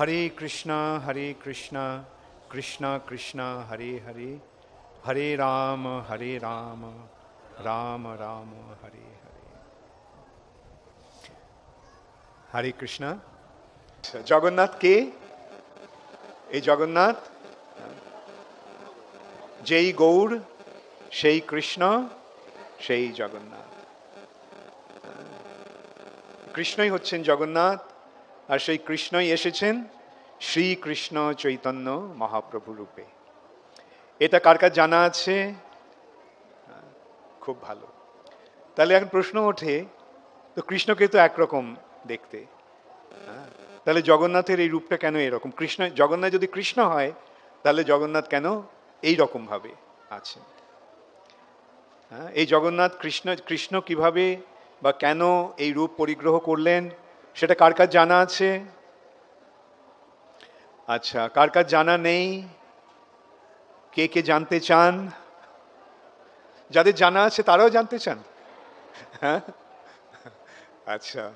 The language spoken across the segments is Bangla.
হরে কৃষ্ণ হরে কৃষ্ণ কৃষ্ণ কৃষ্ণ হরে হরে হরে রাম হরে রাম রাম রাম হরে হরে হরে কৃষ্ণ জগন্নাথ কে এই জগন্নাথ যেই গৌর সেই কৃষ্ণ সেই জগন্নাথ কৃষ্ণই হচ্ছেন জগন্নাথ আর সেই কৃষ্ণই এসেছেন শ্রীকৃষ্ণ চৈতন্য মহাপ্রভু রূপে। এটা কার কার জানা আছে? খুব ভালো। তাহলে এখন প্রশ্ন ওঠে তো কৃষ্ণকে তো একরকম দেখতে। তাহলে জগন্নাথের এই রূপটা কেন এরকম? কৃষ্ণ জগন্নাথ যদি কৃষ্ণ হয় তাহলে জগন্নাথ কেন এই রকম ভাবে আছেন? হ্যাঁ, এই জগন্নাথ কৃষ্ণ কৃষ্ণ কীভাবে বা কেন এই রূপ পরিগ্রহ করলেন? সেটা কার কার জানা আছে? আচ্ছা কার কার জানা নেই? কে কে জানতে চান? যাদের জানা আছে তারাও জানতে চান? হ্যাঁ? আচ্ছা।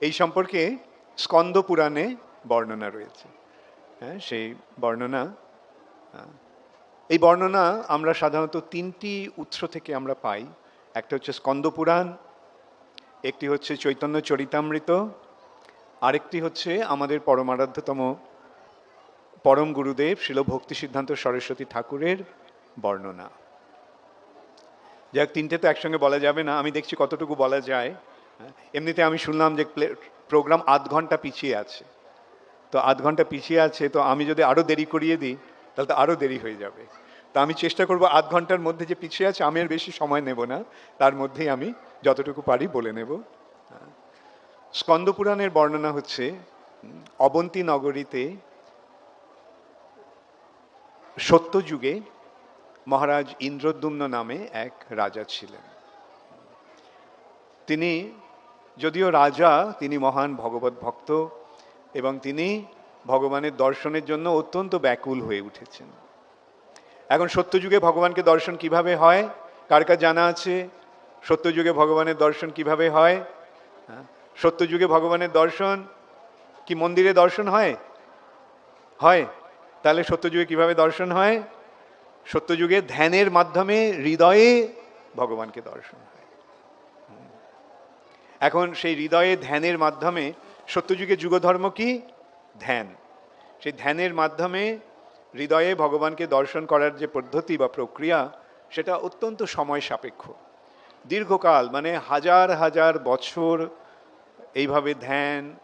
এই সম্পর্কে স্কন্দ পুরাণে বর্ণনা রয়েছে। হ্যাঁ সেই বর্ণনা হ্যাঁ। এই বর্ণনা আমরা সাধারণত তিনটি উৎস থেকে আমরা পাই। একটা হচ্ছে স্কন্দ পুরাণ একটি হচ্ছে চৈতন্য চরিতামৃত, আরেকটি হচ্ছে আমাদের পরমারাধ্যতম পরম গুরুদেব শিল ভক্তি সিদ্ধান্ত সরস্বতী ঠাকুরের বর্ণনা। যাক, তিনটে তো একসঙ্গে বলা যাবে না, আমি দেখছি কতটুকু বলা যায়। এমনিতে আমি শুনলাম যে প্রোগ্রাম আধ ঘণ্টা পিছিয়ে আছে। তো আধ ঘণ্টা পিছিয়ে আছে, তো আমি যদি আরও দেরি করিয়ে দিই, তাহলে তো আরও দেরি হয়ে যাবে। তা আমি চেষ্টা করব আধ ঘণ্টার মধ্যে যে পিছিয়ে আছে, আমি আর বেশি সময় নেব না। তার মধ্যেই আমি যতটুকু পারি বলে নেব। স্কন্দপুরাণের বর্ণনা হচ্ছে, অবন্তী নগরীতে সত্যযুগে মহারাজ ইন্দ্রদ্যুম্ন নামে এক রাজা ছিলেন। তিনি যদিও রাজা, তিনি মহান ভগবত ভক্ত এবং তিনি ভগবানের দর্শনের জন্য অত্যন্ত ব্যাকুল হয়ে উঠেছেন। এখন সত্যযুগে ভগবানকে দর্শন কীভাবে হয়? কার কার জানা আছে? সত্যযুগে ভগবানের দর্শন কীভাবে হয়? হ্যাঁ? সত্যযুগে ভগবানের দর্শন কি মন্দিরে দর্শন হয়? হয়। তাহলে সত্যযুগে কীভাবে দর্শন হয়? সত্যযুগে ধ্যানের মাধ্যমে হৃদয়ে ভগবানকে দর্শন হয়। এখন সেই হৃদয়ে ধ্যানের মাধ্যমে সত্যযুগে যুগধর্ম কি? ধ্যান। সেই ধ্যানের মাধ্যমে হৃদয়ে ভগবানকে দর্শন করার যে পদ্ধতি বা প্রক্রিয়া, সেটা অত্যন্ত সময় সাপেক্ষ। দীর্ঘকাল মানে হাজার হাজার বছর এইভাবে ধ্যান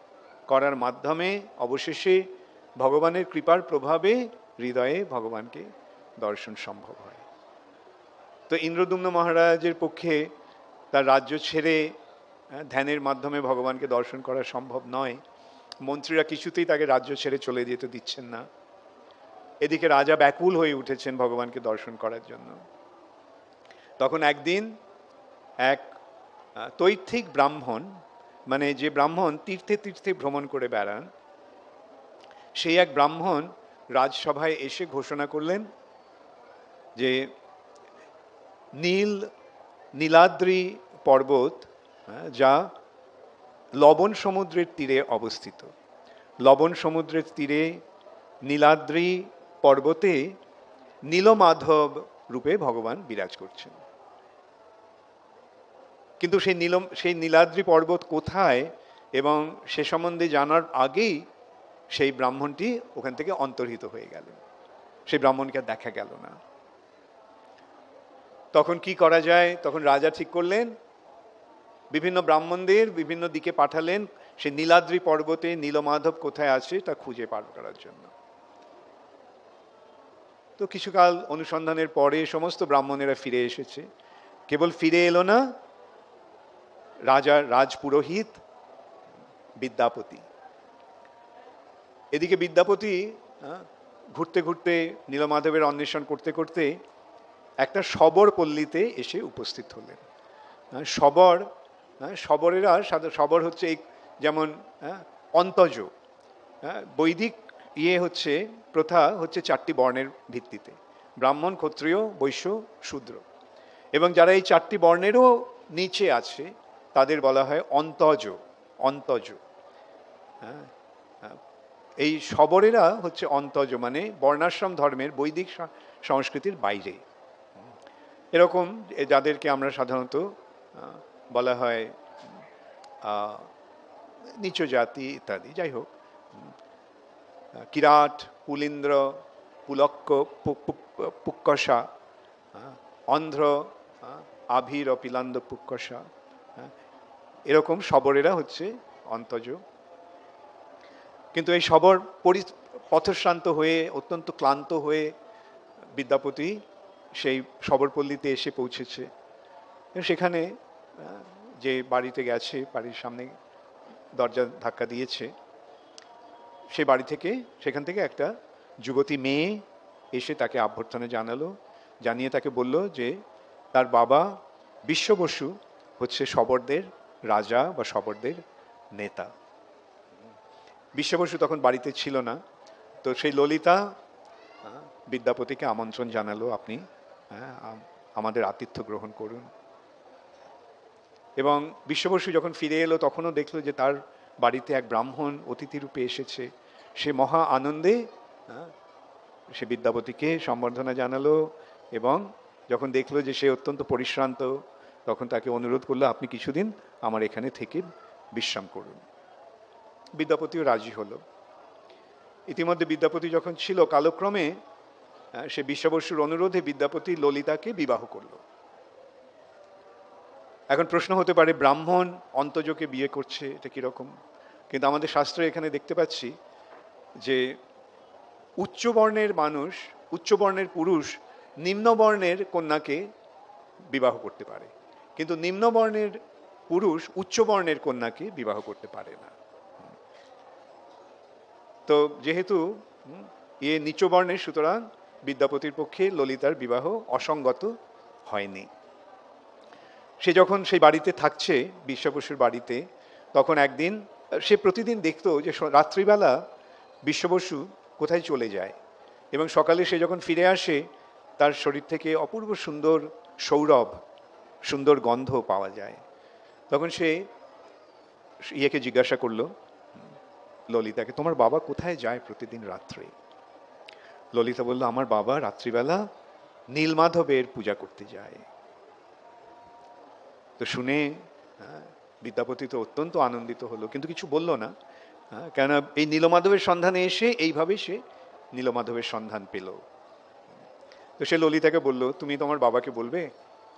করার মাধ্যমে অবশেষে ভগবানের কৃপার প্রভাবে হৃদয়ে ভগবানকে দর্শন সম্ভব হয়। তো ইন্দ্রদুম্ন মহারাজের পক্ষে তার রাজ্য ছেড়ে ধ্যানের মাধ্যমে ভগবানকে দর্শন করা সম্ভব নয়। মন্ত্রীরা কিছুতেই তাকে রাজ্য ছেড়ে চলে যেতে দিচ্ছেন না। এদিকে রাজা ব্যাকুল হয়ে উঠেছেন ভগবানকে দর্শন করার জন্য। তখন একদিন এক তৈথিক ব্রাহ্মণ মানে যে ব্রাহ্মণ তীর্থে তীর্থে ভ্রমণ করে বেড়ান সেই এক ব্রাহ্মণ রাজসভায় এসে ঘোষণা করলেন যে নীল নীলাদ্রি পর্বত হ্যাঁ, যা লবণ সমুদ্রের তীরে অবস্থিত। লবণ সমুদ্রের তীরে নীলাদ্রি পর্বতে নীলমাধব রূপে ভগবান বিরাজ করছেন। কিন্তু সেই নীলম, সেই নীলাদ্রি পর্বত কোথায় এবং সে সম্বন্ধে জানার আগেই সেই ব্রাহ্মণটি ওখান থেকে অন্তর্হিত হয়ে গেলেন। সেই ব্রাহ্মণকে দেখা গেল না। তখন কি করা যায়? তখন রাজা ঠিক করলেন, বিভিন্ন ব্রাহ্মণদের বিভিন্ন দিকে পাঠালেন। সে নীলাদ্রি পর্বতে নীলমাধব কোথায় আছে তা খুঁজে পার করার জন্য। তো কিছুকাল অনুসন্ধানের পরে সমস্ত ব্রাহ্মণেরা ফিরে এসেছে। কেবল ফিরে এলো না রাজা, রাজপুরোহিত, বিদ্যাপতি। এদিকে বিদ্যাপতি ঘুরতে ঘুরতে নীলমাধবের অন্বেষণ করতে করতে একটা শবর পল্লীতে এসে উপস্থিত হলেন। শবরেরা সাধা- শবর হচ্ছে এই যেমন অন্তজ বৈদিক ইয়ে হচ্ছে প্রথা হচ্ছে চারটি বর্ণের ভিত্তিতে। ব্রাহ্মণ ক্ষত্রিয় বৈশ্য শূদ্র। এবং যারা এই চারটি বর্ণেরও নিচে আছে তাদের বলা হয় অন্তজ অন্তজ। হ্যাঁ, হ্যাঁ, এই শবরেরা হচ্ছে অন্তজ মানে বর্ণাশ্রম ধর্মের বৈদিক সংস্কৃতির বাইরে। এরকম যাদেরকে আমরা সাধারণত বলা হয় নিচু জাতি ইত্যাদি যাই হোক। কিরাট পুলিন্দ্র পুলক্ক পু- পু- পুক্কষা আহ, অন্ধ্র আভির ও পিলান্দ হ্যাঁ, এরকম শবরেরা হচ্ছে অন্তজ। কিন্তু এই শবর পরি পথশ্রান্ত হয়ে অত্যন্ত ক্লান্ত হয়ে বিদ্যাপতি সেই শবরপল্লীতে এসে পৌঁছেছে। সেখানে যে বাড়িতে গেছে বাড়ির সামনে দরজা ধাক্কা দিয়েছে সে বাড়ি থেকে সেখান থেকে একটা যুবতী মেয়ে এসে তাকে অভ্যর্থনা জানালো জানিয়ে তাকে বলল যে তার বাবা বিশ্ব বসু হচ্ছে শবরদের রাজা বা শবরদের নেতা। বিশ্ব বসু তখন বাড়িতে ছিল না তো সেই ললিতা বিদ্যাপতিকে আমন্ত্রণ জানালো আপনি হ্যাঁ, আমাদের আতিথ্য গ্রহণ করুন। এবং বিশ্ববসু যখন ফিরে এলো তখনও দেখল যে তার বাড়িতে এক ব্রাহ্মণ অতিথিরূপে এসেছে। সে মহা আনন্দে সে বিদ্যাপতিকে সম্বর্ধনা জানালো এবং যখন দেখল যে সে অত্যন্ত পরিশ্রান্ত, তখন তাকে অনুরোধ করল, আপনি কিছুদিন আমার এখানে থেকে বিশ্রাম করুন। বিদ্যাপতিও রাজি হলো। ইতিমধ্যে বিদ্যাপতি যখন ছিল, কালক্রমে সে বিশ্ববসুর অনুরোধে বিদ্যাপতি ললিতাকে বিবাহ করল। এখন প্রশ্ন হতে পারে, ব্রাহ্মণ অন্তজকে বিয়ে করছে, এটা কীরকম? কিন্তু আমাদের শাস্ত্রে এখানে দেখতে পাচ্ছি যে উচ্চবর্ণের মানুষ, উচ্চবর্ণের পুরুষ নিম্নবর্ণের কন্যাকে বিবাহ করতে পারে। কিন্তু নিম্ন বর্ণের পুরুষ উচ্চ বর্ণের কন্যাকে বিবাহ করতে পারে না। তো যেহেতু এ নিচু বর্ণের সুতরাং বিদ্যাপতির পক্ষে ললিতার বিবাহ অসঙ্গত হয়নি। সে যখন সেই বাড়িতে থাকছে, বিশ্ববসুর বাড়িতে, তখন একদিন, সে প্রতিদিন দেখতো যে রাত্রিবেলা বিশ্ববসু কোথায় চলে যায়? এবং সকালে সে যখন ফিরে আসে তার শরীর থেকে অপূর্ব সুন্দর সৌরভ সুন্দর গন্ধ পাওয়া যায়। তখন সে ইয়েকে জিজ্ঞাসা করল ললিতাকে তোমার বাবা কোথায় যায় প্রতিদিন রাত্রে? ললিতা বলল আমার বাবা রাত্রিবেলা নীলমাধবের পূজা করতে যায়। তো শুনে হ্যাঁ, বিদ্যাপতি তো অত্যন্ত আনন্দিত হলো কিন্তু কিছু বলল না। কেননা এই নীলমাধবের সন্ধানে এসে এইভাবে সে নীলমাধবের সন্ধান পেল। তো সে ললিতাকে বলল তুমি তোমার বাবাকে বলবে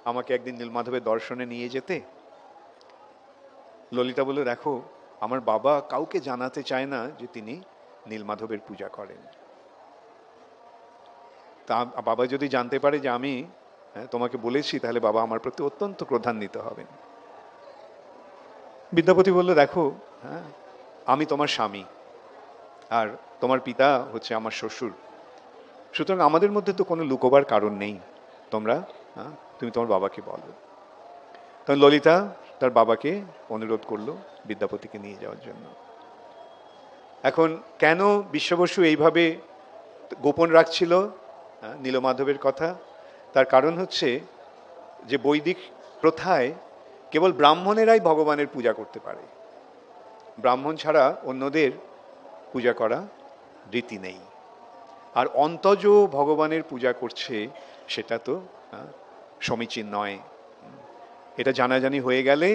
আমাকে একদিন নীলমাধবের দর্শনে নিয়ে যেতে? ললিতা বলল দেখো আমার বাবা কাউকে জানাতে চায় না যে তিনি নীলমাধবের পূজা করেন। তা বাবা যদি জানতে পারে যে আমি হ্যাঁ, তোমাকে বলেছি তাহলে বাবা আমার প্রতি অত্যন্ত ক্রধান্বিত হবেন। বিদ্যাপতি বলল দেখো হ্যাঁ আমি তোমার স্বামী, আর তোমার পিতা হচ্ছে আমার শ্বশুর। সুতরাং আমাদের মধ্যে তো কোনো লুকোবার কারণ নেই। তোমরা তুমি তোমার বাবাকে বলো। তখন ললিতা তার বাবাকে অনুরোধ করল বিদ্যাপতিকে নিয়ে যাওয়ার জন্য। এখন কেন বিশ্ববসু এইভাবে গোপন রাখছিল নীলমাধবের কথা? তার কারণ হচ্ছে যে বৈদিক প্রথায় কেবল ব্রাহ্মণেরাই ভগবানের পূজা করতে পারে। ব্রাহ্মণ ছাড়া অন্যদের পূজা করা রীতি নেই। আর অন্তজ ভগবানের পূজা করছে সেটা তো সমীচীন নয়। এটা জানাজানি হয়ে গেলে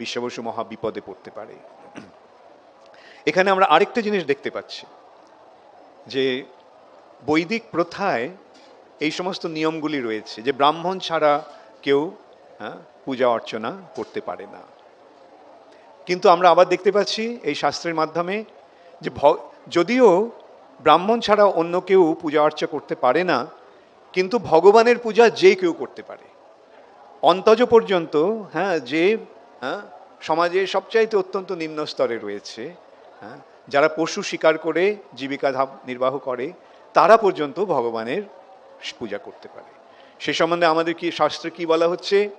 বিশ্ববসু মহা বিপদে পড়তে পারে। এখানে আমরা আরেকটা জিনিস দেখতে পাচ্ছি, যে বৈদিক প্রথায় এই সমস্ত নিয়মগুলি রয়েছে, যে ব্রাহ্মণ ছাড়া কেউ পূজা অর্চনা করতে পারে না। কিন্তু আমরা আবার দেখতে পাচ্ছি এই শাস্ত্রের মাধ্যমে যে ভ- যদিও ব্রাহ্মণ ছাড়া অন্য কেউ পূজা অর্চা করতে পারে না, কিন্তু ভগবানের পূজা যে কেউ করতে পারে। অন্তজ পর্যন্ত হ্যাঁ যে হ্যাঁ সমাজে সবচাইতে অত্যন্ত নিম্ন স্তরে রয়েছে হ্যাঁ যারা পশু শিকার করে, জীবিকা নির্বাহ করে, তারা পর্যন্ত ভগবানের পূজা করতে পারে। সে সম্বন্ধে আমাদের কি, শাস্ত্রে কি বলা হচ্ছে?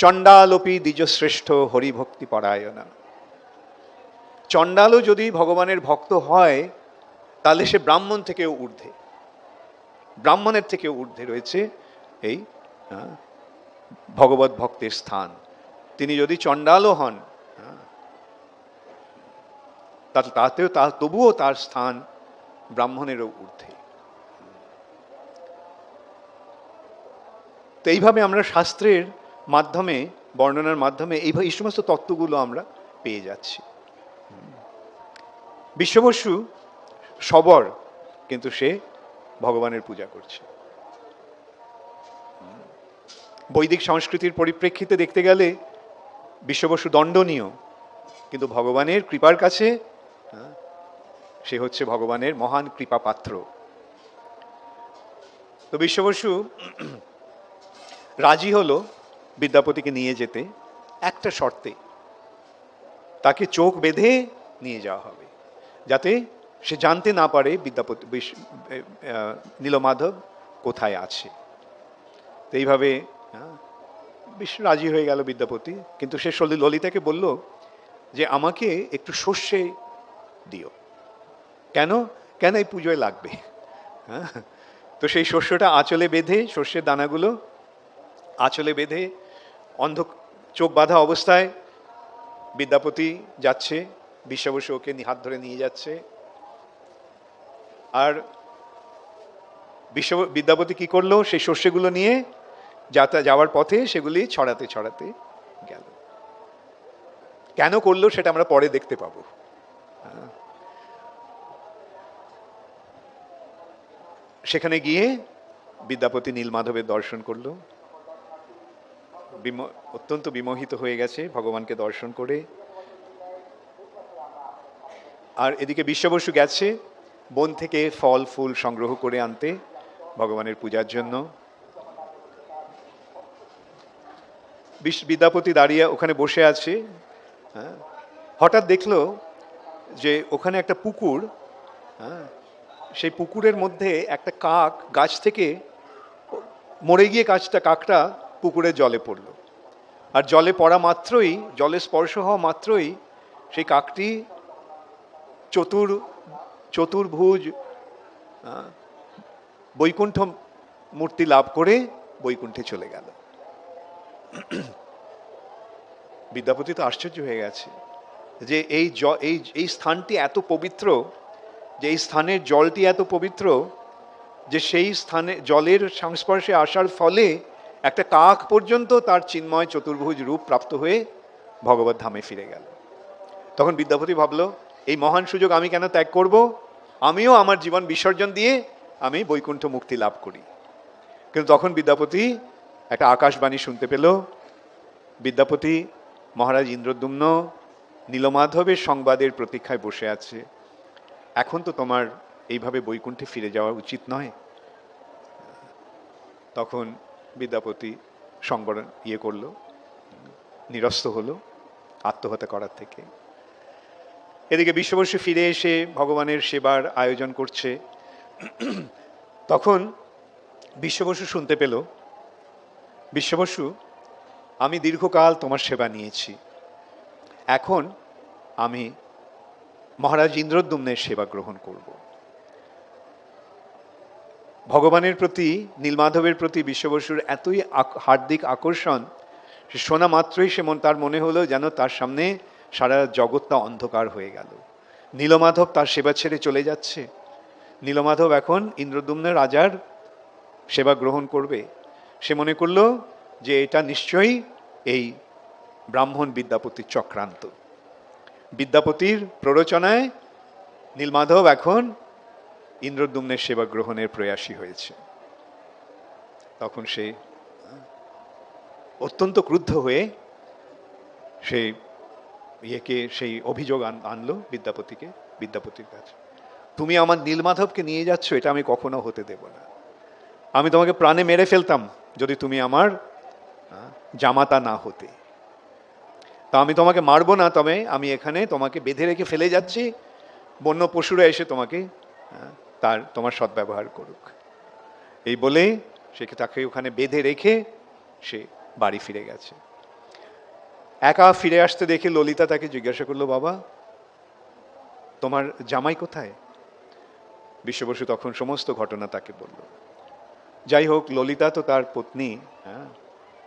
চণ্ডালোপি দ্বিজশ্রেষ্ঠ হরিভক্তি পরায়ণা। চণ্ডালও যদি ভগবানের ভক্ত হয়, তাহলে সে ব্রাহ্মণ থেকেও ঊর্ধ্বে। ব্রাহ্মণের থেকেও ঊর্ধ্বে রয়েছে এই ভগবত ভক্তের স্থান। তিনি যদি চণ্ডালও হন তাতে তাতেও তা, তবুও তার স্থান ব্রাহ্মণেরও ঊর্ধ্বে। তো এইভাবে আমরা শাস্ত্রের মাধ্যমে, বর্ণনার মাধ্যমে এইভাবে এই সমস্ত তত্ত্বগুলো আমরা পেয়ে যাচ্ছি। বিশ্ববসু সবর কিন্তু সে ভগবানের পূজা করছে। বৈদিক সংস্কৃতির পরিপ্রেক্ষিতে দেখতে গেলে বিশ্ববসু দণ্ডনীয়, কিন্তু ভগবানের কৃপার কাছে সে হচ্ছে ভগবানের মহান কৃপা পাত্র তো বিশ্ববসু রাজি হলো বিদ্যাপতিকে নিয়ে যেতে একটা শর্তে, তাকে চোখ বেঁধে নিয়ে যাওয়া হবে, যাতে সে জানতে না পারে বিদ্যাপতি নীলমাধব কোথায় আছে। তো এইভাবে বেশ রাজি হয়ে গেল বিদ্যাপতি, কিন্তু সে ললিতাকে বলল যে, আমাকে একটু সর্ষে দিও। কেন? কেন এই পুজোয় লাগবে? হ্যাঁ তো সেই শস্যটা আঁচলে বেঁধে শস্যের দানাগুলো আঁচলে বেঁধে অন্ধ চোখ বাঁধা অবস্থায় বিদ্যাপতি যাচ্ছে বিশ্ববসু ওকে হাত ধরে নিয়ে যাচ্ছে। আর বিশ্ব বিদ্যাপতি কি করল? সেই শস্যগুলো নিয়ে যাতা যাওয়ার পথে সেগুলি ছড়াতে ছড়াতে গেল। কেন করল সেটা আমরা পরে দেখতে পাবো। সেখানে গিয়ে বিদ্যাপতি নীলমাধবের দর্শন করল। অত্যন্ত বিমোহিত হয়ে গেছে, ভগবানকে দর্শন করে। আর এদিকে বিশ্ববসু গেছে, বন থেকে ফল, ফুল সংগ্রহ করে আনতে ভগবানের পূজার জন্য। বিদ্যাপতি দাঁড়িয়ে ওখানে বসে আছে হ্যাঁ। হঠাৎ দেখল যে ওখানে একটা পুকুর হ্যাঁ। সেই পুকুরের মধ্যে একটা কাক গাছ থেকে মরে গিয়ে কাজটা, কাকটা পুকুরে জলে পড়ল। আর জলে পড়া মাত্রই, জলে স্পর্শ হওয়া মাত্রই সেই কাকটি চতুর, চতুর্ভুজ বৈকুণ্ঠ মূর্তি লাভ করে বৈকুণ্ঠে চলে গেল। বিদ্যাপতি তো আশ্চর্য হয়ে গেছে যে এই জ, এই এই স্থানটি এত পবিত্র, যে এই স্থানের জলটি এত পবিত্র, যে সেই স্থানে, জলের সংস্পর্শে আসার ফলে একটা কাক পর্যন্ত তার চিন্ময় চতুর্ভুজ রূপ প্রাপ্ত হয়ে ভগবত ধামে ফিরে গেল। তখন বিদ্যাপতি ভাবল, এই মহান সুযোগ আমি কেন ত্যাগ করব? আমিও আমার জীবন বিসর্জন দিয়ে আমি বৈকুণ্ঠ মুক্তি লাভ করি। কিন্তু তখন বিদ্যাপতি একটা আকাশবাণী শুনতে পেল, বিদ্যাপতি, মহারাজ ইন্দ্রদ্যুম্ন নীলমাধবের সংবাদের প্রতীক্ষায় বসে আছে। এখন তো তোমার এইভাবে বৈকুণ্ঠে ফিরে যাওয়া উচিত নয়। তখন বিদ্যাপতি সংবরণ ইয়ে করল, নিরস্ত হলো, আত্মহত্যা করার থেকে। এদিকে বিশ্ববর্ষে ফিরে এসে ভগবানের সেবার আয়োজন করছে। তখন বিশ্ববসু শুনতে পেল, বিশ্ববসু, আমি দীর্ঘকাল তোমার সেবা নিয়েছি। এখন আমি মহারাজ ইন্দ্রদ্যুম্নের সেবা গ্রহণ করব। ভগবানের প্রতি, নীলমাধবের প্রতি বিশ্ববসুর এতই হার্দিক আকর্ষণ, সে শোনা মাত্রই সে মন, তার মনে হলো যেন তার সামনে সারা জগৎটা অন্ধকার হয়ে গেল। নীলমাধব তার সেবা ছেড়ে চলে যাচ্ছে। নীলমাধব এখন ইন্দ্রদুম্ন রাজার সেবা গ্রহণ করবে। সে মনে করল যে এটা নিশ্চয়ই এই ব্রাহ্মণ বিদ্যাপতির চক্রান্ত। বিদ্যাপতির প্ররোচনায় নীলমাধব এখন ইন্দ্রদ্যুম্নের সেবা গ্রহণের প্রয়াসী হয়েছে। তখন সে, অত্যন্ত ক্রুদ্ধ হয়ে সেই ইয়েকে, সেই অভিযোগ আনলো বিদ্যাপতিকে, বিদ্যাপতির কাছে। তুমি আমার নীলমাধবকে নিয়ে যাচ্ছ, এটা আমি কখনো হতে দেব না। আমি তোমাকে প্রাণে মেরে ফেলতাম, যদি তুমি আমার জামাতা না হতে। তা আমি তোমাকে মারবো না, তবে আমি এখানে তোমাকে বেঁধে রেখে ফেলে যাচ্ছি। বন্য পশুরা এসে তোমাকে তার, তোমার সদ্ব্যবহার করুক। এই বলে সে তাকে ওখানে বেঁধে রেখে সে বাড়ি ফিরে গেছে। একা ফিরে আসতে দেখে ললিতা তাকে জিজ্ঞাসা করল, বাবা, তোমার জামাই কোথায়? বিশ্ববসু তখন সমস্ত ঘটনা তাকে বলল। যাই হোক, ললিতা তো তার পত্নী হ্যাঁ?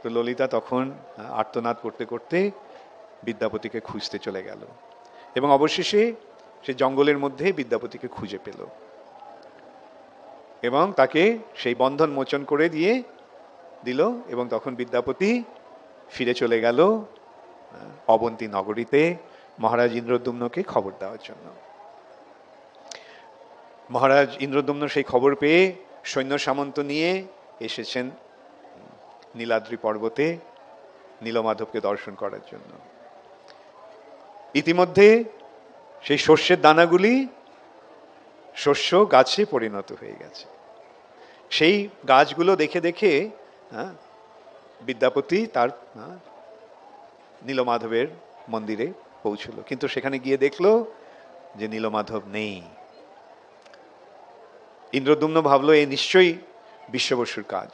তো ললিতা তখন আর্তনাদ করতে করতে বিদ্যাপতিকে খুঁজতে চলে গেল। এবং অবশেষে সে জঙ্গলের মধ্যে বিদ্যাপতিকে খুঁজে পেল। এবং তাকে সেই বন্ধন মোচন করে দিয়ে দিল এবং তখন বিদ্যাপতি ফিরে চলে গেল অবন্তী নগরীতে মহারাজ ইন্দ্রদুম্নকে খবর দেওয়ার জন্য। মহারাজ ইন্দ্রদুম্ন সেই খবর পেয়ে সৈন্য সামন্ত নিয়ে এসেছেন নীলাদ্রি পর্বতে নীলমাধবকে দর্শন করার জন্য। ইতিমধ্যে সেই শস্যের দানাগুলি শস্য গাছে পরিণত হয়ে গেছে। সেই গাছগুলো দেখে দেখে বিদ্যাপতি তার নীলমাধবের মন্দিরে পৌঁছলো। কিন্তু সেখানে গিয়ে দেখল যে নীলমাধব নেই। ইন্দ্রদুম্ন ভাবলো এই নিশ্চয়ই বিশ্ববসুর কাজ।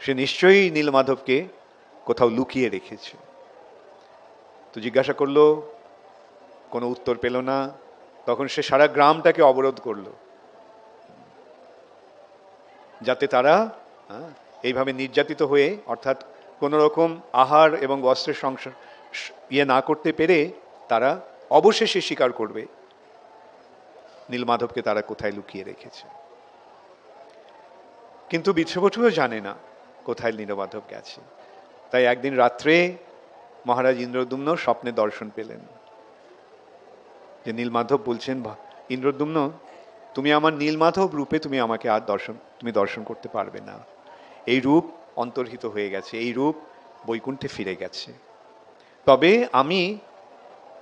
সে নিশ্চয়ই নীলমাধবকে কোথাও লুকিয়ে রেখেছে। তো জিজ্ঞাসা করল, কোনো উত্তর পেল না? তখন সে সারা গ্রামটাকে অবরোধ করল। যাতে তারা এইভাবে নির্যাতিত হয়ে, অর্থাৎ কোনো রকম আহার এবং বস্ত্রের সংসার ইয়ে না করতে পেরে তারা অবশেষে স্বীকার করবে। নীলমাধবকে তারা কোথায় লুকিয়ে রেখেছে? কিন্তু বিশ্ববটুও জানে না কোথায় নীলমাধব গেছে। তাই একদিন রাত্রে মহারাজ ইন্দ্রদুম্ন স্বপ্নে দর্শন পেলেন। যে নীলমাধব বলছেন, "ভা- ইন্দ্রদুম্ন, তুমি আমার নীলমাধব রূপে তুমি আমাকে আর দর্শন তুমি দর্শন করতে পারবে না। এই রূপ অন্তর্হিত হয়ে গেছে, এই রূপ বৈকুণ্ঠে ফিরে গেছে। তবে আমি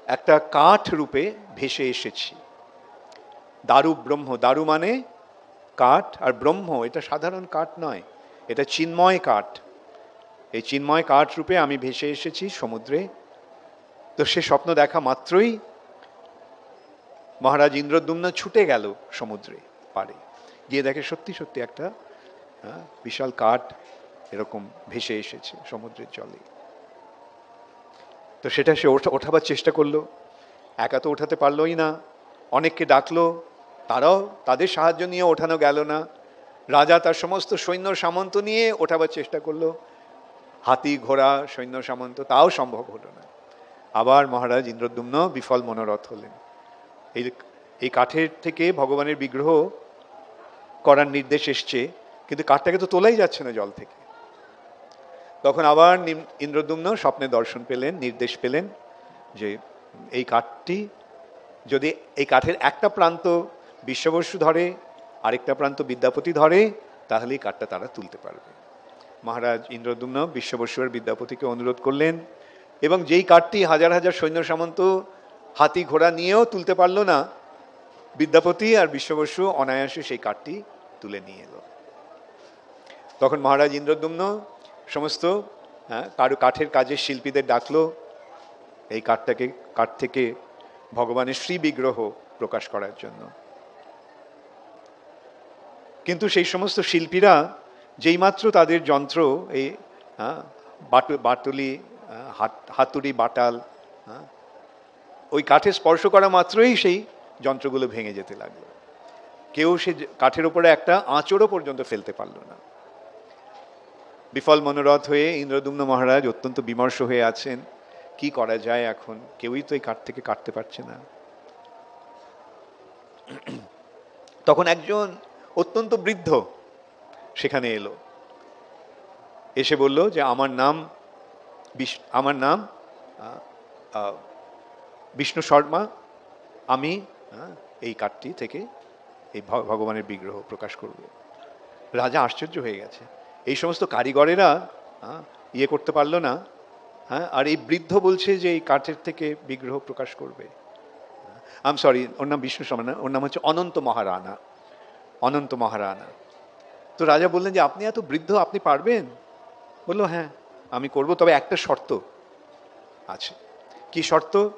একটা কাঠ রূপে ভেসে এসেছি। দারু ব্রহ্ম, দারু মানে কাঠ আর ব্রহ্ম, এটা সাধারণ কাঠ নয়, এটা চিন্ময় কাঠ। এই চিন্ময় কাঠ রূপে আমি ভেসে এসেছি সমুদ্রে। তো সে স্বপ্ন দেখা মাত্রই মহারাজ ইন্দ্রদ্যুম্ন ছুটে গেল সমুদ্রে পারে গিয়ে দেখে সত্যি সত্যি একটা বিশাল কাঠ এরকম ভেসে এসেছে সমুদ্রের জলে। তো সেটা সে ওঠা, ওঠাবার চেষ্টা করল। একা তো ওঠাতে পারলোই না। অনেককে ডাকলো। তারাও তাদের সাহায্য নিয়ে ওঠানো গেল না। রাজা তার সমস্ত সৈন্য সামন্ত নিয়ে ওঠাবার চেষ্টা করল। হাতি, ঘোড়া, সৈন্য সামন্ত, তাও সম্ভব হলো না। আবার মহারাজ ইন্দ্রদ্যুম্ন বিফল মনোরথ হলেন। এই এই কাঠের থেকে ভগবানের বিগ্রহ করার নির্দেশ এসছে, কিন্তু কাঠটাকে তো তোলাই যাচ্ছে না জল থেকে। তখন আবার ইন্দ্রদ্যুম্ন স্বপ্নে দর্শন পেলেন, নির্দেশ পেলেন যে এই কাঠটি যদি এই কাঠের একটা প্রান্ত বিশ্ববসু ধরে, আরেকটা প্রান্ত বিদ্যাপতি ধরে তাহলে এই কাঠটা তারা তুলতে পারবে। মহারাজ ইন্দ্রদ্যুম্ন বিশ্ববসু আর বিদ্যাপতিকে অনুরোধ করলেন, এবং যেই কাঠটি হাজার হাজার সৈন্য সামন্ত হাতি ঘোড়া নিয়েও তুলতে পারল না। বিদ্যাপতি আর বিশ্ববসু অনায়াসে সেই কাঠটি তুলে নিয়ে এলো। তখন মহারাজ ইন্দ্রদ্যুম্ন সমস্ত হ্যাঁ, কারও কাঠের কাজের শিল্পীদের ডাকলো। এই কাঠটাকে কাঠ থেকে ভগবানের শ্রী বিগ্রহ প্রকাশ করার জন্য। কিন্তু সেই সমস্ত শিল্পীরা যেইমাত্র তাদের যন্ত্র এই হ্যাঁ, বাটু বাটুলি হ্যাঁ, হাত- হাতুড়ি বাটাল ওই কাঠে স্পর্শ করা মাত্রই সেই যন্ত্রগুলো ভেঙে যেতে লাগল। কেউ সে কাঠের উপরে একটা আঁচড়ও পর্যন্ত ফেলতে পারল না। বিফল মনোরথ হয়ে ইন্দ্রদুম্ন মহারাজ অত্যন্ত বিমর্ষ হয়ে আছেন, কি করা যায় এখন? কেউই তো এই কাঠ থেকে কাটতে পারছে না। তখন একজন অত্যন্ত বৃদ্ধ সেখানে এলো। এসে বলল যে, আমার নাম বিশ- আমার নাম বিষ্ণু শর্মা আমি আহ, এই কাঠটি থেকে এই ভগবানের বিগ্রহ প্রকাশ করব। রাজা আশ্চর্য হয়ে গেছে। এই সমস্ত কারিগরেরা আহ, ইয়ে করতে পারল না হ্যাঁ আর এই বৃদ্ধ বলছে যে এই কাঠের থেকে বিগ্রহ প্রকাশ করবে। আম সরি ওর নাম বিষ্ণু শর্মা না ওর নাম হচ্ছে অনন্ত মহারানা অনন্ত মহারানা। তো রাজা বললেন যে আপনি এত বৃদ্ধ আপনি পারবেন? বলল হ্যাঁ আমি করব তবে একটা শর্ত আছে। কি শর্ত?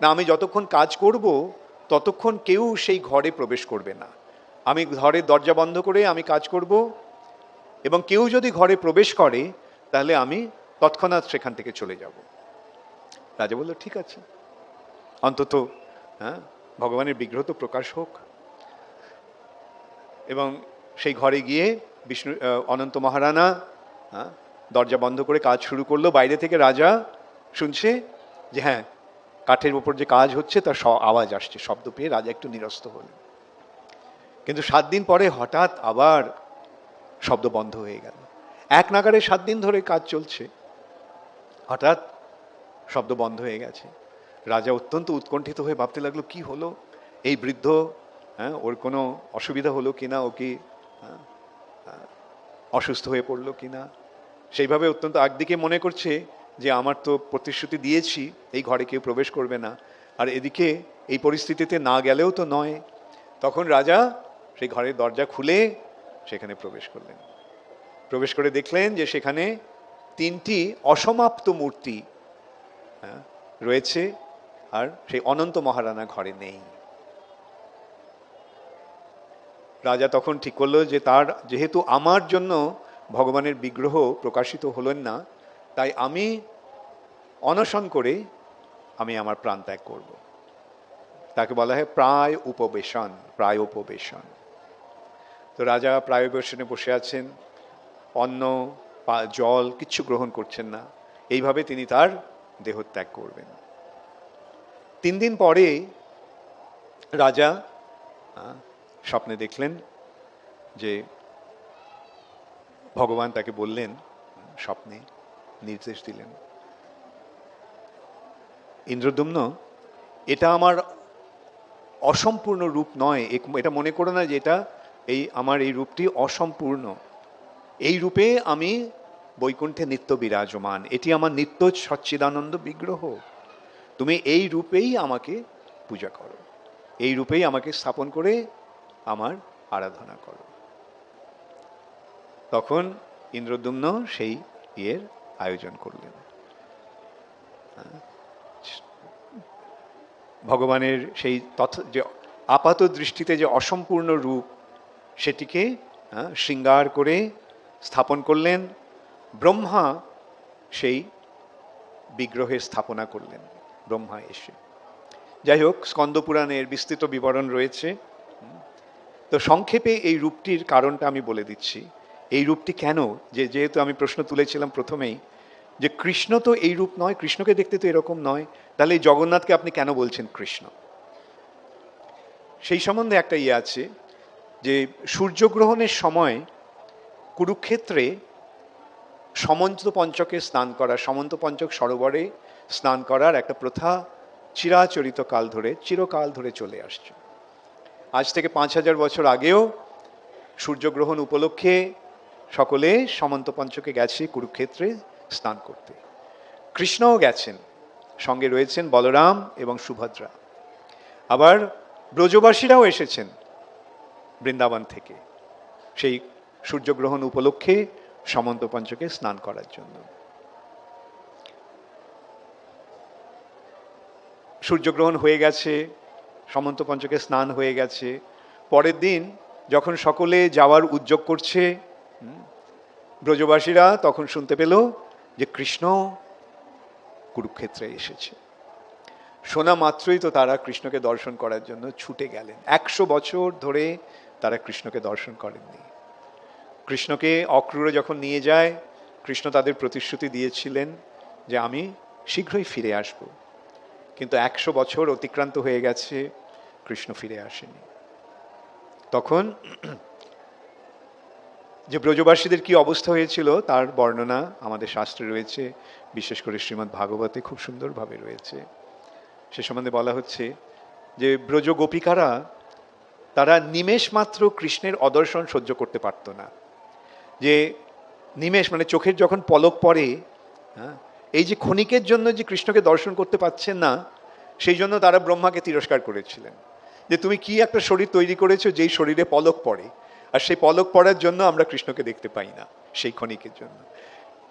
না আমি যতক্ষণ কাজ করব ততক্ষণ কেউ সেই ঘরে প্রবেশ করবে না। আমি ঘরের দরজা বন্ধ করে আমি কাজ করব এবং কেউ যদি ঘরে প্রবেশ করে তাহলে আমি তৎক্ষণাৎ সেখান থেকে চলে যাব। রাজা বলল ঠিক আছে। অন্তত হ্যাঁ ভগবানের বিগ্রহ তো প্রকাশ হোক। এবং সেই ঘরে গিয়ে বিষ্ণু অনন্ত মহারানা হ্যাঁ, দরজা বন্ধ করে কাজ শুরু করল। বাইরে থেকে রাজা শুনছে যে হ্যাঁ কাঠের উপর যে কাজ হচ্ছে তার আওয়াজ আসছে শব্দ পেয়ে রাজা একটু নিরস্ত হলেন। কিন্তু সাত দিন পরে হঠাৎ আবার শব্দ বন্ধ হয়ে গেল। এক নাগারে সাত দিন ধরে কাজ চলছে। হঠাৎ শব্দ বন্ধ হয়ে গেছে। রাজা অত্যন্ত উৎকণ্ঠিত হয়ে ভাবতে লাগল কি হলো? এই বৃদ্ধ হ্যাঁ ওর কোনো অসুবিধা হলো কিনা? ও কি হ্যাঁ, অসুস্থ হয়ে পড়ল কিনা? সেইভাবে অত্যন্ত একদিকে মনে করছে যে আমার তো প্রতিশ্রুতি দিয়েছি এই ঘরে কেউ প্রবেশ করবে না। আর এদিকে এই পরিস্থিতিতে না গেলেও তো নয়। তখন রাজা সেই ঘরের দরজা খুলে সেখানে প্রবেশ করলেন। প্রবেশ করে দেখলেন যে সেখানে তিনটি অসমাপ্ত মূর্তি হ্যাঁ, রয়েছে আর সেই অনন্ত মহারানা ঘরে নেই। রাজা তখন ঠিক করল যে তার যেহেতু আমার জন্য ভগবানের বিগ্রহ প্রকাশিত হলেন না তাই আমি অনশন করে আমি আমার প্রাণ ত্যাগ করব। তাকে বলা হয় প্রায় উপবেশন প্রায় উপবেশন। তো রাজা প্রায় উপবেশনে বসে আছেন, অন্ন জল কিচ্ছু গ্রহণ করছেন না। এইভাবে তিনি তার দেহত্যাগ করবেন। তিন দিন পরে রাজা স্বপ্নে দেখলেন যে ভগবান তাকে বললেন, স্বপ্নে নির্দেশ দিলেন। ইন্দ্রদুম্ন, এটা আমার অসম্পূর্ণ রূপ নয়। এটা মনে করো না যে এটা এই আমার এই রূপটি অসম্পূর্ণ। এই রূপে আমি বৈকুণ্ঠে নিত্য বিরাজমান। এটি আমার নিত্য সচ্চিদানন্দ বিগ্রহ। তুমি এই রূপেই আমাকে পূজা করো। এই রূপেই আমাকে স্থাপন করে আমার আরাধনা করো। তখন ইন্দ্রদুম্ন সেই ইয়ের আয়োজন করলেন। হ্যাঁ। ভগবানের সেই তথ যে আপাত দৃষ্টিতে যে অসম্পূর্ণ রূপ সেটিকে হ্যাঁ, শৃঙ্গার করে স্থাপন করলেন। ব্রহ্মা সেই বিগ্রহে স্থাপনা করলেন ব্রহ্মা এসে। যাই হোক স্কন্দপুরাণের বিস্তৃত বিবরণ রয়েছে। তো সংক্ষেপে এই রূপটির কারণটা আমি বলে দিচ্ছি। এই রূপটি কেন? যে যেহেতু আমি প্রশ্ন তুলেছিলাম প্রথমেই যে কৃষ্ণ তো এই রূপ নয়, কৃষ্ণকে দেখতে তো এরকম নয়, তাহলে এই জগন্নাথকে আপনি কেন বলছেন কৃষ্ণ? সেই সম্বন্ধে একটা ইয়ে আছে যে সূর্যগ্রহণের সময় কুরুক্ষেত্রে সমন্ত পঞ্চকে স্নান করা, সমন্ত পঞ্চক সরোবরে স্নান করার একটা প্রথা চিরাচরিত কাল ধরে, চিরকাল ধরে চলে আসছে। আজ থেকে পাঁচ হাজার বছর আগেও সূর্যগ্রহণ উপলক্ষে সকলে সমন্ত পঞ্চকে গেছে কুরুক্ষেত্রে স্নান করতে। কৃষ্ণও গেছেন, সঙ্গে রয়েছেন বলরাম এবং সুভদ্রা। আবার ব্রজবাসীরাও এসেছেন বৃন্দাবন থেকে, সেই সূর্যগ্রহণ উপলক্ষে সমন্ত পঞ্চকে স্নান করার জন্য। সূর্যগ্রহণ হয়ে গেছে, সমন্ত পঞ্চকে স্নান হয়ে গেছে। পরের দিন যখন সকলে যাওয়ার উদ্যোগ করছে ব্রজবাসীরা তখন শুনতে পেল যে কৃষ্ণ কুরুক্ষেত্রে এসেছে। শোনা মাত্রই তো তারা কৃষ্ণকে দর্শন করার জন্য ছুটে গেলেন। একশো বছর ধরে তারা কৃষ্ণকে দর্শন করেননি। কৃষ্ণকে অক্রূরে যখন নিয়ে যায়, কৃষ্ণ তাদের প্রতিশ্রুতি দিয়েছিলেন যে আমি শীঘ্রই ফিরে আসব। কিন্তু একশো বছর অতিক্রান্ত হয়ে গেছে, কৃষ্ণ ফিরে আসেনি। তখন যে ব্রজবাসীদের কি অবস্থা হয়েছিল তার বর্ণনা আমাদের শাস্ত্রে রয়েছে। বিশেষ করে শ্রীমদ্ ভাগবতে খুব সুন্দরভাবে রয়েছে। সে সম্বন্ধে বলা হচ্ছে যে ব্রজ গোপিকারা তারা নিমেষ মাত্র কৃষ্ণের অদর্শন সহ্য করতে পারত না। যে নিমেষ মানে চোখের যখন পলক পড়ে হ্যাঁ, এই যে ক্ষণিকের জন্য যে কৃষ্ণকে দর্শন করতে পাচ্ছেন না সেই জন্য তারা ব্রহ্মাকে তিরস্কার করেছিলেন। যে তুমি কি একটা শরীর তৈরি করেছ যেই শরীরে পলক পড়ে আর সেই পলক পড়ার জন্য আমরা কৃষ্ণকে দেখতে পাই না, সেই ক্ষণিকের জন্য।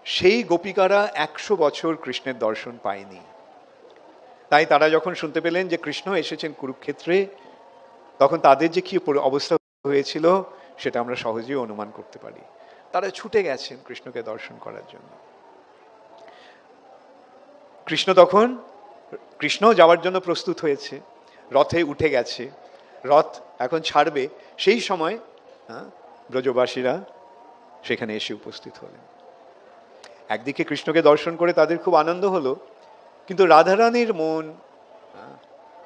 সেই গোপিকারা একশো বছর কৃষ্ণের দর্শন পায়নি। তাই তারা যখন শুনতে পেলেন যে কৃষ্ণ এসেছেন কুরুক্ষেত্রে, তখন তাদের যে কি অবস্থা হয়েছিল, সেটা আমরা সহজেই অনুমান করতে পারি। তারা ছুটে গেছেন কৃষ্ণকে দর্শন করার জন্য। কৃষ্ণ তখন, কৃষ্ণ যাওয়ার জন্য প্রস্তুত হয়েছে, রথে উঠে গেছে। রথ এখন ছাড়বে, সেই সময় হ্যাঁ, ব্রজবাসীরা সেখানে এসে উপস্থিত হলেন। একদিকে কৃষ্ণকে দর্শন করে তাদের খুব আনন্দ হলো কিন্তু রাধারানীর মন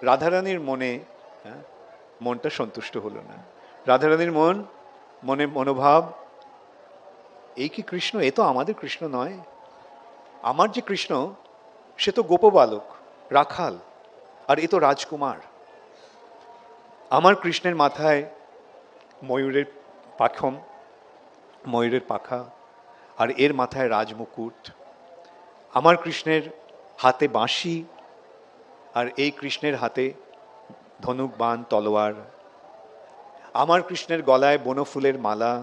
রাধারানীর মনে হ্যাঁ, মনটা সন্তুষ্ট হলো না। রাধারানীর মন মনে মনোভাব এই কি কৃষ্ণ? এ তো আমাদের কৃষ্ণ নয়। আমার যে কৃষ্ণ সে তো গোপবালক রাখাল আর এ তো রাজকুমার। আমার কৃষ্ণের মাথায় ময়ূরের পাখম ময়ূরের পাখা আর এর মাথায় রাজমুকুট। আমার কৃষ্ণের হাতে বাঁশি আর এই কৃষ্ণের হাতে ধনুক বান তলোয়ার। আমার কৃষ্ণের গলায় বনফুলের মালা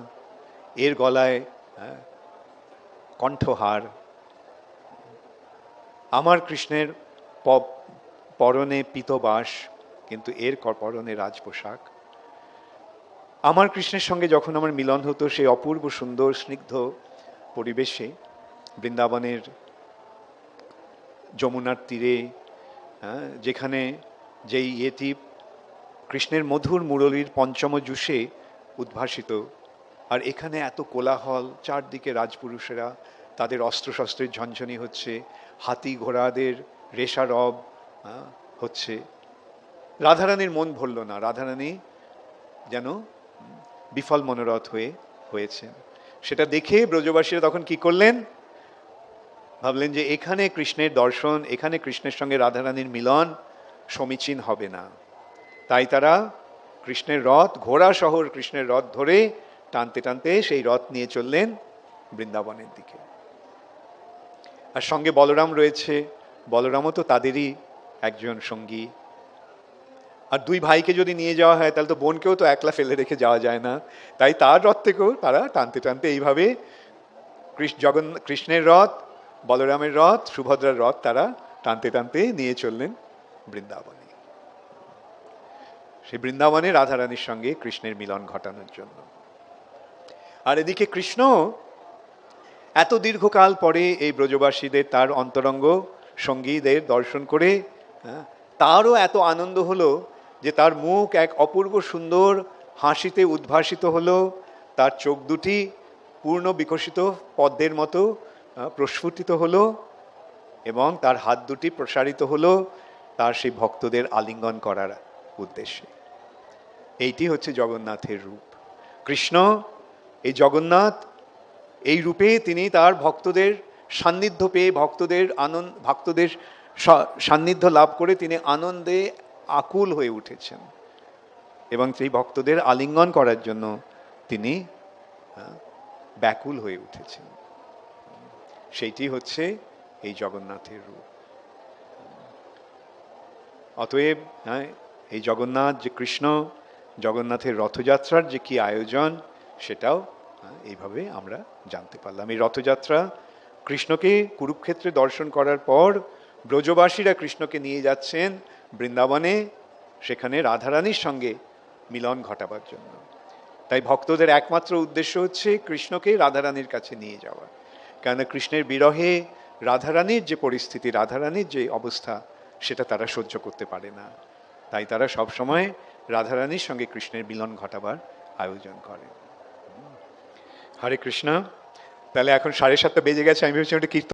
এর গলায় হ্যাঁ, কণ্ঠহার। আমার কৃষ্ণের পরনে পিতবাস কিন্তু এর পরনে রাজ পোশাক আমার কৃষ্ণের সঙ্গে যখন আমার মিলন হতো সেই অপূর্ব সুন্দর স্নিগ্ধ পরিবেশে বৃন্দাবনের যমুনার তীরে হ্যাঁ, যেখানে যেই ইয়েটি কৃষ্ণের মধুর মুরলীর পঞ্চম জুসে উদ্ভাসিত। আর এখানে এত কোলাহল চারদিকে রাজপুরুষেরা তাদের অস্ত্রশস্ত্রের ঝনঝনি হচ্ছে হাতি ঘোড়াদের রেশারব হ্যাঁ, হচ্ছে। রাধারানীর মন ভরল না। রাধারানী যেন বিফল মনোরথ হয়ে হয়েছেন সেটা দেখে ব্রজবাসীরা তখন কি করলেন? ভাবলেন যে এখানে কৃষ্ণের দর্শন, এখানে কৃষ্ণের সঙ্গে রাধারানীর মিলন সমীচীন হবে না। তাই তারা কৃষ্ণের রথ, ঘোড়া শহর কৃষ্ণের রথ ধরে টানতে টানতে সেই রথ নিয়ে চললেন বৃন্দাবনের দিকে। আর সঙ্গে বলরাম রয়েছে। বলরামও তো তাদেরই একজন সঙ্গী। আর দুই ভাইকে যদি নিয়ে যাওয়া হয় তাহলে তো বোনকেও তো একলা ফেলে রেখে যাওয়া যায় না। তাই তার রথ থেকেও তারা টানতে টানতে এইভাবে জগন কৃষ্ণের রথ বলরামের রথ সুভদ্রার রথ তারা টানতে টানতে নিয়ে চললেন বৃন্দাবনে। সেই বৃন্দাবনে রাধারানীর সঙ্গে কৃষ্ণের মিলন ঘটানোর জন্য। আর এদিকে কৃষ্ণ এত দীর্ঘকাল পরে এই ব্রজবাসীদের তার অন্তরঙ্গ সঙ্গীদের দর্শন করে হ্যাঁ, তারও এত আনন্দ হলো যে তার মুখ এক অপূর্ব সুন্দর হাসিতে উদ্ভাসিত হলো, তার চোখ দুটি পূর্ণ বিকশিত পদ্মের মতো প্রস্ফুটিত হলো এবং তার হাত দুটি প্রসারিত হলো তার সেই ভক্তদের আলিঙ্গন করার উদ্দেশ্যে। এইটি হচ্ছে জগন্নাথের রূপ। কৃষ্ণ, এই জগন্নাথ, এই রূপে তিনি তার ভক্তদের সান্নিধ্য পেয়ে ভক্তদের আনন্দ, ভক্তদের সান্নিধ্য লাভ করে তিনি আনন্দে আকুল হয়ে উঠেছেন। এবং সেই ভক্তদের আলিঙ্গন করার জন্য তিনি ব্যাকুল হয়ে উঠেছেন। সেইটি হচ্ছে এই জগন্নাথের রূপ। অতএব হ্যাঁ, এই জগন্নাথ যে কৃষ্ণ জগন্নাথের রথযাত্রার যে কি আয়োজন সেটাও এইভাবে আমরা জানতে পারলাম। এই রথযাত্রা কৃষ্ণকে কুরুক্ষেত্রে দর্শন করার পর ব্রজবাসীরা কৃষ্ণকে নিয়ে যাচ্ছেন। বৃন্দাবনে সেখানে রাধারানীর সঙ্গে মিলন ঘটাবার জন্য। তাই ভক্তদের একমাত্র উদ্দেশ্য হচ্ছে কৃষ্ণকে রাধারানীর কাছে নিয়ে যাওয়া। কেননা কৃষ্ণের বিরহে রাধারানীর যে পরিস্থিতি, রাধারানীর যে অবস্থা, সেটা তারা সহ্য করতে পারে না। তাই তারা সবসময় রাধারানীর সঙ্গে কৃষ্ণের মিলন ঘটাবার আয়োজন করে। হরে কৃষ্ণ। তাহলে এখন সাড়ে সাতটা বেজে গেছে, আমি ভেবেছি ওটা কীর্তন